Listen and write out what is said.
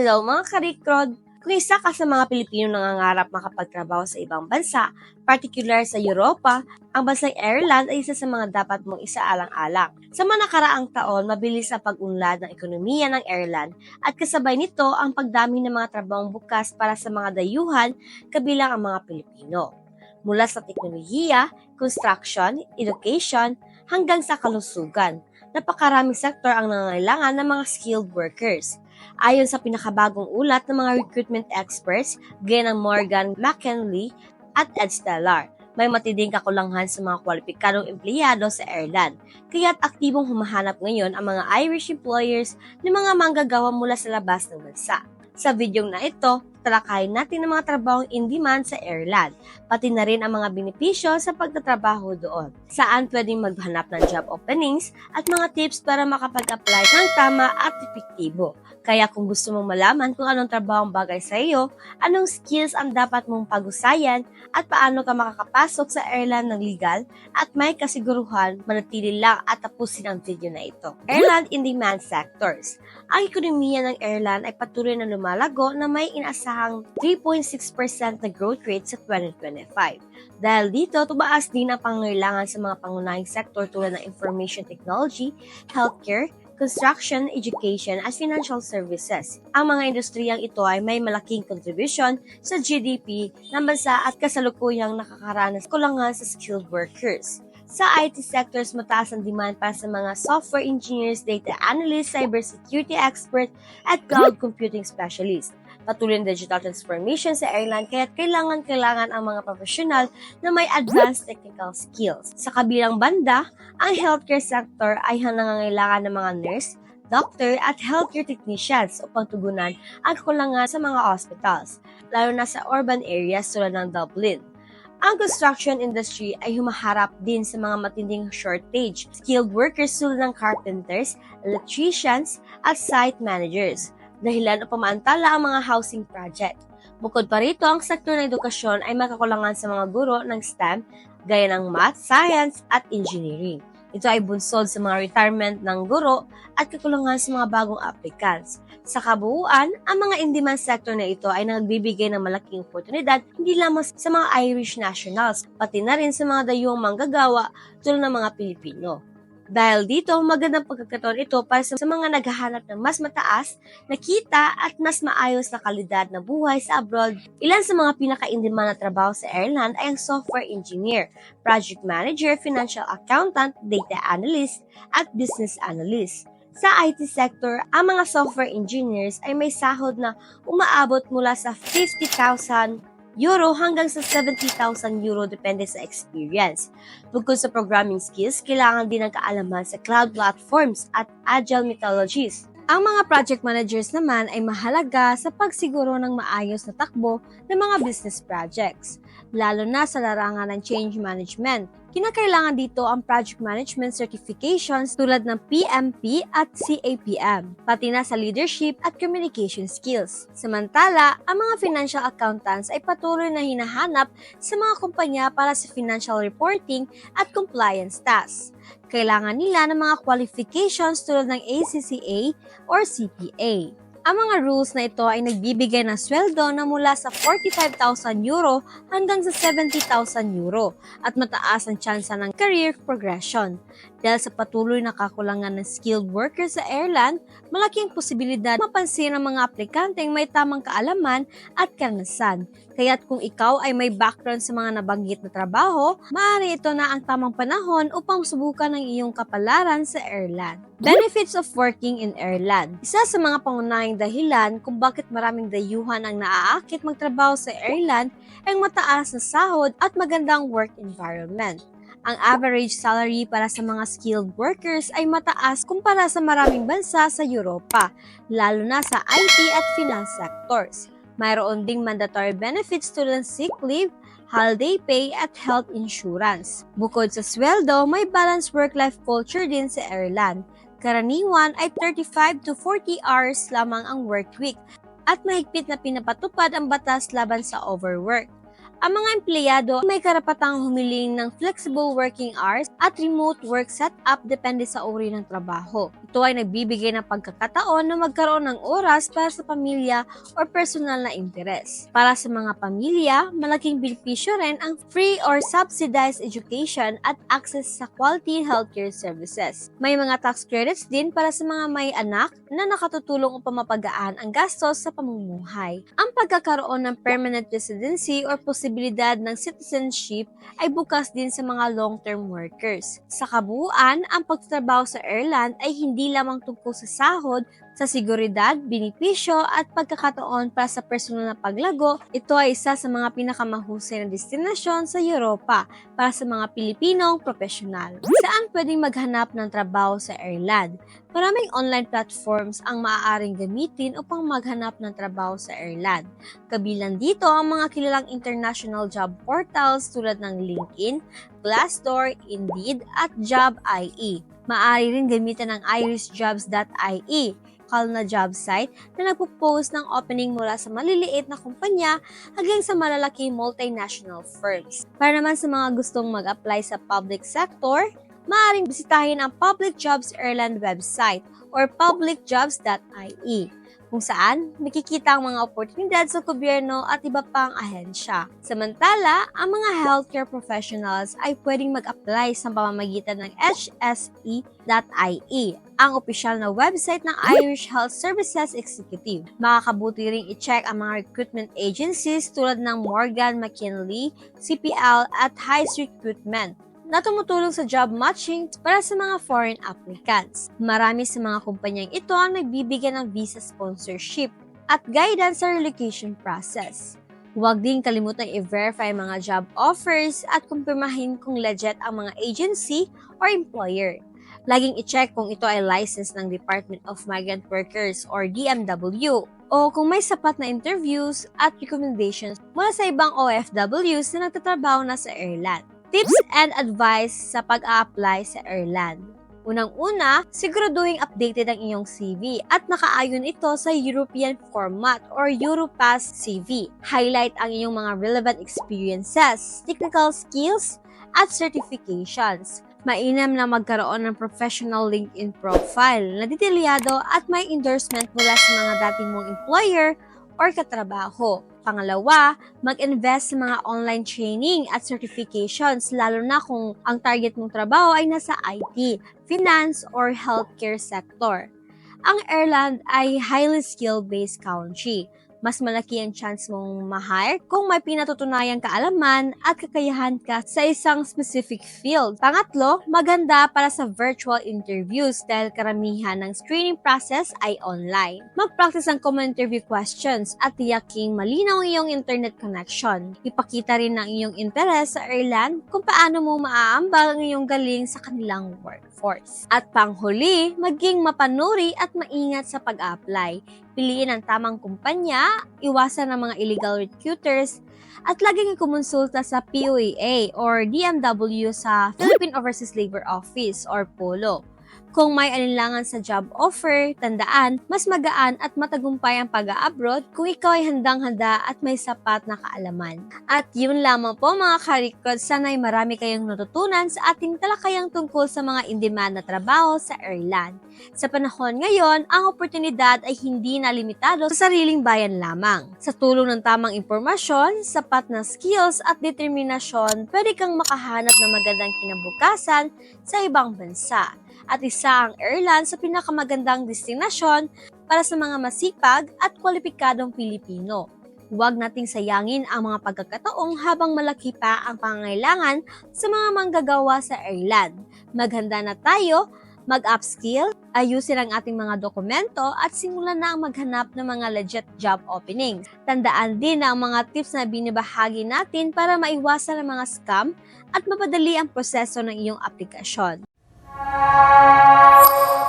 Hello mga karikrod! Kung isa ka sa mga Pilipino nangangarap makapagtrabaho sa ibang bansa, particular sa Europa, ang bansang Ireland ay isa sa mga dapat mong isaalang-alang. Sa mga nakaraang taon, mabilis ang pag-unlad ng ekonomiya ng Ireland at kasabay nito ang pagdami ng mga trabahong bukas para sa mga dayuhan kabilang ang mga Pilipino. Mula sa teknolohiya, construction, education, hanggang sa kalusugan, napakaraming sektor ang nangangailangan ng mga skilled workers. Ayon sa pinakabagong ulat ng mga recruitment experts, ng Morgan McKinley at Ed Stellar, may matinding kakulangan sa mga kwalipikadong empleyado sa Ireland. Kaya't aktibong humahanap ngayon ang mga Irish employers ng mga manggagawa mula sa labas ng bansa. Sa videong na ito, talakayin natin ang mga trabahong in demand sa Ireland, pati na rin ang mga benepisyo sa pagtatrabaho doon. Saan pwedeng maghanap ng job openings at mga tips para makapag-apply ng tama at epektibo. Kaya kung gusto mong malaman kung anong trabaho ang bagay sa iyo, anong skills ang dapat mong pag-usayan, at paano ka makakapasok sa Ireland ng legal at may kasiguruhan, manatili lang at tapusin ang video na ito. Ireland in demand sectors. Ang ekonomiya ng Ireland ay patuloy na lumalago na may inasahang 3.6% na growth rate sa 2025. Dahil dito, tumaas din ang pangangailangan sa mga pangunahing sektor tulad ng information technology, healthcare, construction, education, at financial services. Ang mga industriyang ito ay may malaking contribution sa GDP ng bansa at kasalukuyang nakakaranas kulangan sa skilled workers. Sa IT sectors, mataas ang demand para sa mga software engineers, data analysts, cybersecurity expert, at cloud computing specialists. Patuloy ang digital transformation sa airline kaya kailangan-kailangan ang mga profesional na may advanced technical skills. Sa kabilang banda, ang healthcare sector ay nangangailangan ng mga nurse, doctor at healthcare technicians upang tugunan ang kulangan sa mga hospitals, lalo na sa urban areas tulad ng Dublin. Ang construction industry ay humaharap din sa mga matinding shortage, skilled workers tulad ng carpenters, electricians, at site managers dahilan upang maantala ang mga housing project. Bukod pa rito, ang sektor ng edukasyon ay makakulangan sa mga guro ng STEM gaya ng math, science, at engineering. Ito ay bunsod sa mga retirement ng guro at kakulangan sa mga bagong applicants. Sa kabuuan, ang mga in-demand sector na ito ay nagbibigay ng malaking oportunidad hindi lamang sa mga Irish nationals, pati na rin sa mga dayuang manggagawa tulad ng mga Pilipino. Dahil dito, magandang pagkakataon ito para sa mga naghahanap ng mas mataas na kita at mas maayos na kalidad na buhay sa abroad. Ilan sa mga pinaka-in-demand na trabaho sa Ireland ay ang software engineer, project manager, financial accountant, data analyst, at business analyst. Sa IT sector, ang mga software engineers ay may sahod na umaabot mula sa 50,000 euro hanggang sa 70,000 euro depende sa experience. Bukod sa programming skills, kailangan din ng kaalaman sa cloud platforms at agile methodologies. Ang mga project managers naman ay mahalaga sa pagsiguro ng maayos na takbo ng mga business projects, lalo na sa larangan ng change management. Kinakailangan dito ang project management certifications tulad ng PMP at CAPM, pati na sa leadership at communication skills. Samantala, ang mga financial accountants ay patuloy na hinahanap sa mga kumpanya para sa financial reporting at compliance tasks. Kailangan nila ng mga qualifications tulad ng ACCA or CPA. Ang mga rules na ito ay nagbibigay ng sweldo na mula sa 45,000 euro hanggang sa 70,000 euro at mataas ang tsansa ng career progression. Dahil sa patuloy na kakulangan ng skilled workers sa airline, malaking posibilidad mapansin ang mga aplikanteng may tamang kaalaman at karanasan. Kaya't kung ikaw ay may background sa mga nabanggit na trabaho, maaari ito na ang tamang panahon upang subukan ang iyong kapalaran sa airline. Benefits of working in airline. Isa sa mga pangunahing dahilan kung bakit maraming dayuhan ang naaakit magtrabaho sa airline ay mataas na sahod at magandang work environment. Ang average salary para sa mga skilled workers ay mataas kumpara sa maraming bansa sa Europa, lalo na sa IT at finance sectors. Mayroon ding mandatory benefits tulad sick leave, holiday pay at health insurance. Bukod sa sweldo, may balanced work-life culture din sa Ireland. Karaniwan ay 35 to 40 hours lamang ang work week at mahigpit na pinapatupad ang batas laban sa overwork. Ang mga empleyado may karapatang humiling ng flexible working hours at remote work setup depende sa uri ng trabaho. Ito ay nagbibigay ng pagkakataon na magkaroon ng oras para sa pamilya o personal na interes. Para sa mga pamilya, malaking benepisyo rin ang free or subsidized education at access sa quality healthcare services. May mga tax credits din para sa mga may anak na nakatutulong upang mapagaan ang gastos sa pamumuhay. Ang pagkakaroon ng permanent residency or posibilidad ng citizenship ay bukas din sa mga long-term workers. Sa kabuuan, ang pagtatrabaho sa Ireland ay hindi lamang tungkol sa sahod, sa seguridad, binipisyo at pagkakataon para sa personal na paglago, ito ay isa sa mga pinakamahusay na destinasyon sa Europa para sa mga Pilipinong profesional. Saan pwedeng maghanap ng trabaho sa Ireland? Maraming online platforms ang maaaring gamitin upang maghanap ng trabaho sa Ireland. Kabilang dito ang mga kilalang international job portals tulad ng LinkedIn, Glassdoor, Indeed at Job.ie. Maaari rin gamitin ang irishjobs.ie lokal na job site na nagpo-post ng opening mula sa maliliit na kumpanya hanggang sa malalaking multinational firms. Para naman sa mga gustong mag-apply sa public sector, maaaring bisitahin ang Public Jobs Ireland website or publicjobs.ie kung saan makikita ang mga oportunidad sa gobyerno at iba pang ahensya. Samantala, ang mga healthcare professionals ay pwedeng mag-apply sa pamamagitan ng hse.ie, ang opisyal na website ng Irish Health Services Executive. Makakabuti ring i-check ang mga recruitment agencies tulad ng Morgan McKinley, CPL at Heist Recruitment na tumutulong sa job matching para sa mga foreign applicants. Marami sa mga kumpanyang ito ang nagbibigyan ng visa sponsorship at guidance sa relocation process. Huwag din kalimutang i-verify mga job offers at kumpirmahin kung legit ang mga agency or employer. Laging i-check kung ito ay licensed ng Department of Migrant Workers or DMW o kung may sapat na interviews at recommendations mula sa ibang OFWs na nagtatrabaho na sa Ireland. Tips and advice sa pag-a-apply sa Ireland. Unang-una, siguraduhin updated ang iyong CV at nakaayon ito sa European format or Europass CV. Highlight ang iyong mga relevant experiences, technical skills, at certifications. Mainam na magkaroon ng professional LinkedIn profile na detalyado at may endorsement mula sa mga dating mong employer or katrabaho. Pangalawa, mag-invest sa mga online training at certifications lalo na kung ang target mong trabaho ay nasa IT, finance, or healthcare sector. Ang Ireland ay highly skill-based country. Mas malaki ang chance mong ma-hire kung may pinatutunayang kaalaman at kakayahan ka sa isang specific field. Pangatlo, maganda para sa virtual interviews dahil karamihan ng screening process ay online. Mag-practice ang common interview questions at tiyaking malinaw ang iyong internet connection. Ipakita rin ang iyong interes sa Ireland kung paano mo maaambal ang iyong galing sa kanilang workforce. At panghuli, maging mapanuri at maingat sa pag-apply. Piliin ang tamang kumpanya, iwasan ang mga illegal recruiters, at laging kumonsulta sa POAA or DMW sa Philippine Overseas Labor Office or POLO. Kung may alinlangan sa job offer, tandaan, mas magaan at matagumpay ang pag-abroad kung ikaw ay handang-handa at may sapat na kaalaman. At yun lamang po mga karikod, sana'y marami kayong natutunan sa ating talakayang tungkol sa mga in-demand na trabaho sa Ireland. Sa panahon ngayon, ang oportunidad ay hindi na limitado sa sariling bayan lamang. Sa tulong ng tamang impormasyon, sapat na skills at determinasyon, pwede kang makahanap ng magandang kinabukasan sa ibang bansa at isa ang Ireland sa pinakamagandang destinasyon para sa mga masipag at kwalipikadong Pilipino. Huwag nating sayangin ang mga pagkakataong habang malaki pa ang pangangailangan sa mga manggagawa sa Ireland. Maghanda na tayo, mag-upskill, ayusin ang ating mga dokumento at simulan na ang maghanap ng mga legit job openings. Tandaan din na ang mga tips na binibahagi natin para maiwasan ang mga scam at mapadali ang proseso ng iyong aplikasyon. Thank you.